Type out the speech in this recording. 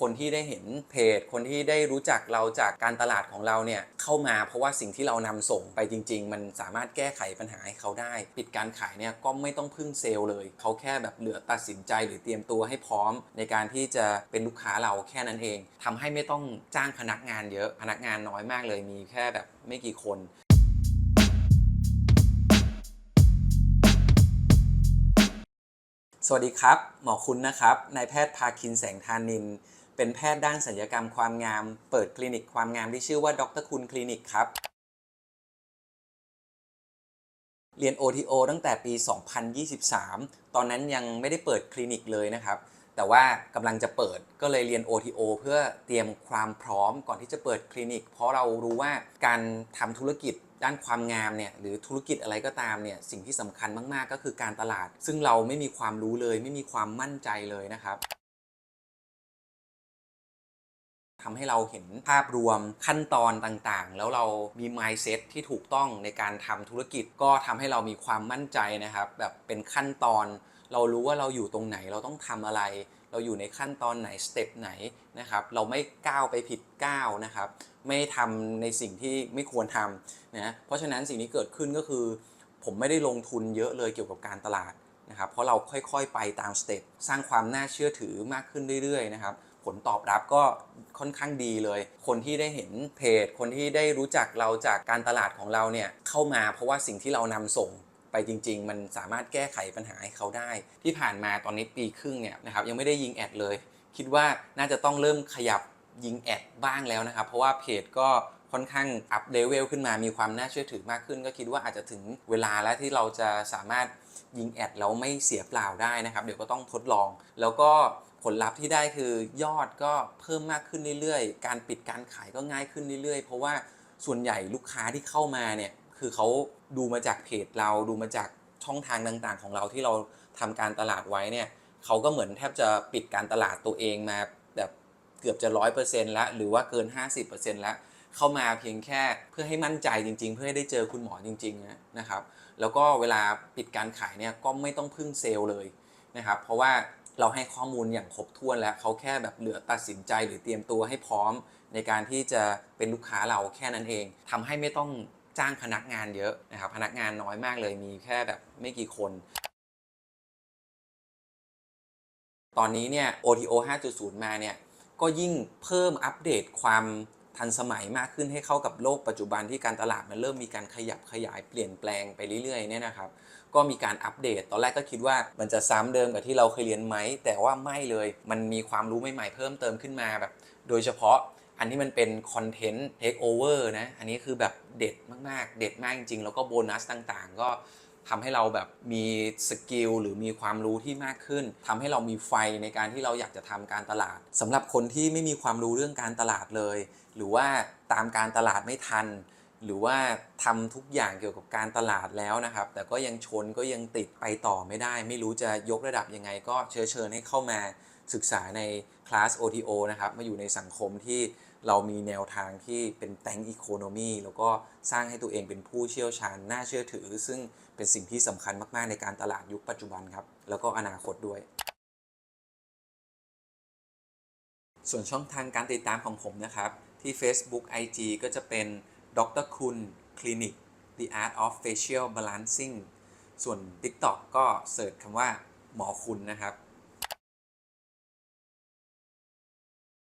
คนที่ได้เห็นเพจ คนที่ได้รู้จักเราจากการตลาดของเราเนี่ยเข้ามาเพราะว่าสิ่งที่เรานำส่งไปจริง ๆ มันสามารถแก้ไขปัญหาให้เขาได้ ปิดการขายเนี่ยก็ไม่ต้องพึ่งเซลล์เลย เขาแค่แบบเหลือตัดสินใจหรือเตรียมตัวให้พร้อม ในการที่จะเป็นลูกค้าเราแค่นั้นเองทำให้ไม่ต้องจ้างพนักงานเยอะพนักงานน้อยมากเลยมีแค่แบบไม่กี่คนสวัสดีครับ หมอคุณนะครับ นายแพทย์พาคินแสงธานิน เป็นแพทย์ด้านศัลยกรรมความงาม เปิดคลินิกความงามที่ชื่อว่าดรคุณคลินิกครับ เรียน OTO ตั้งแต่ปี 2023 ตอนนั้นยังไม่ได้เปิดคลินิกเลยนะครับ แต่ว่ากำลังจะเปิดก็เลยเรียน OTO เพื่อเตรียมความพร้อมก่อนที่จะเปิดคลินิก เพราะเรารู้ว่าการทำธุรกิจด้านความงามเนี่ยหรือธุรกิจอะไรก็ตามเนี่ยสิ่งที่สำคัญมาก ๆ ก็คือการตลาด ซึ่งเราไม่มีความรู้เลย ไม่มีความมั่นใจเลยนะครับ ทำให้เราเห็นภาพรวมขั้นตอนต่างๆ แล้วเรามี mindset ที่ถูกต้องในการทำธุรกิจก็ทำให้เรามีความมั่นใจนะครับ แบบเป็นขั้นตอน เรารู้ว่าเราอยู่ตรงไหนเราต้องทำอะไร เราอยู่ในขั้นตอนไหนสเต็ปไหนนะครับ เราไม่ก้าวไปผิดก้าวนะครับ ไม่ทำในสิ่งที่ไม่ควรทำนะเพราะฉะนั้นสิ่งที่เกิดขึ้นก็คือ ผมไม่ได้ลงทุนเยอะเลยเกี่ยวกับการตลาดนะครับ เพราะเราค่อยๆไปตามสเต็ปสร้างความน่าเชื่อถือมากขึ้นเรื่อยๆนะครับ ลตอบรับก็ค่อนข้างดีเลย คนที่ได้เห็นเพจ คนที่ได้รู้จักเราจากการตลาดของเราเนี่ยเข้ามาเพราะว่าสิ่งที่เรานำส่งไปจริง ๆ มันสามารถแก้ไขปัญหาให้เขาได้ ที่ผ่านมาตอนนี้ปีครึ่งเนี่ยนะครับยังไม่ได้ยิงแอดเลย คิดว่าน่าจะต้องเริ่มขยับยิงแอดบ้างแล้วนะครับ เพราะว่าเพจก็ค่อนข้างอัพเลเวลขึ้นมามีความน่าเชื่อถือมากขึ้น ก็คิดว่าอาจจะถึงเวลาแล้วที่เราจะสามารถยิงแอดแล้วไม่เสียเปล่าได้นะครับ เดี๋ยวก็ต้องทดลองแล้วก็ ผลลัพธ์ที่ได้คือยอดก็เพิ่มมากขึ้นเรื่อยๆ การปิดการขายก็ง่ายขึ้นเรื่อยๆ เพราะว่าส่วนใหญ่ลูกค้าที่เข้ามาเนี่ยคือเขาดูมาจากเพจเราดูมาจากช่องทางต่างๆ ของเราที่เราทำการตลาดไว้เนี่ยเขาก็เหมือนแทบจะปิดการตลาดตัวเองมาแบบเกือบจะร้อยเปอร์เซ็นต์ล้วหรือว่าเกิน 50%แล้วเข้ามาเพียงแค่เพื่อให้มั่นใจจริง ๆ เพื่อให้ได้เจอคุณหมอจริงๆนะนะครับ แล้วก็เวลาปิดการขายเนี่ยก็ไม่ต้องพึ่งเซลล์เลยนะครับ เพราะว่า เราให้ข้อมูลอย่างครบถ้วนแล้วเขาแค่แบบเหลือตัดสินใจหรือเตรียมตัวให้พร้อม ในการที่จะเป็นลูกค้าเราแค่นั้นเองทำให้ไม่ต้องจ้างพนักงานเยอะนะครับพนักงานน้อยมากเลยมีแค่แบบไม่กี่คน ตอนนี้เนี่ย OTO 5.0 มาเนี่ยก็ยิ่งเพิ่มอัปเดตความ ทันสมัยมากขึ้นให้เข้ากับโลกปัจจุบันที่การตลาดมันเริ่มมีการขยับขยายเปลี่ยนแปลงไปเรื่อยๆเนี่ยนะครับ ก็มีการอัปเดต ตอนแรกก็คิดว่ามันจะซ้ำเดิมกับที่เราเคยเรียนไหม แต่ว่าไม่เลย มันมีความรู้ใหม่ๆเพิ่มเติมขึ้นมาแบบ โดยเฉพาะอันที่มันเป็นคอนเทนต์เทคโอเวอร์นะ อันนี้คือแบบเด็ดมากๆ เด็ดมากจริงๆ แล้วก็โบนัสต่างๆ ก็ ทำให้เราแบบมีสกิลหรือมีความรู้ที่มากขึ้นทำให้เรามีไฟในการที่เราอยากจะทำการตลาดสำหรับคนที่ไม่มีความรู้เรื่องการตลาดเลย หรือว่าตามการตลาดไม่ทัน หรือว่าทำทุกอย่างเกี่ยวกับการตลาดแล้วนะครับ แต่ก็ยังชนก็ยังติดไปต่อไม่ได้ ไม่รู้จะยกระดับยังไง ก็เชิญเชิญให้เข้ามา ศึกษาในคลาส OTO นะครับ มาอยู่ในสังคมที่เรามีแนวทางที่เป็นแตงอีโคโนมีแล้วก็สร้างให้ตัวเองเป็นผู้เชี่ยวชาญน่าเชื่อถือ ซึ่งเป็นสิ่งที่สำคัญมาก ๆ ในการตลาดยุคปัจจุบันครับ แล้วก็อนาคตด้วย ส่วนช่องทางการติดตามของผมนะครับ ที่ Facebook IG ก็จะเป็นดรคุณคลินิก The Art of Facial Balancing ส่วน TikTok ก็เสิร์ชคำว่าหมอคุณนะครับ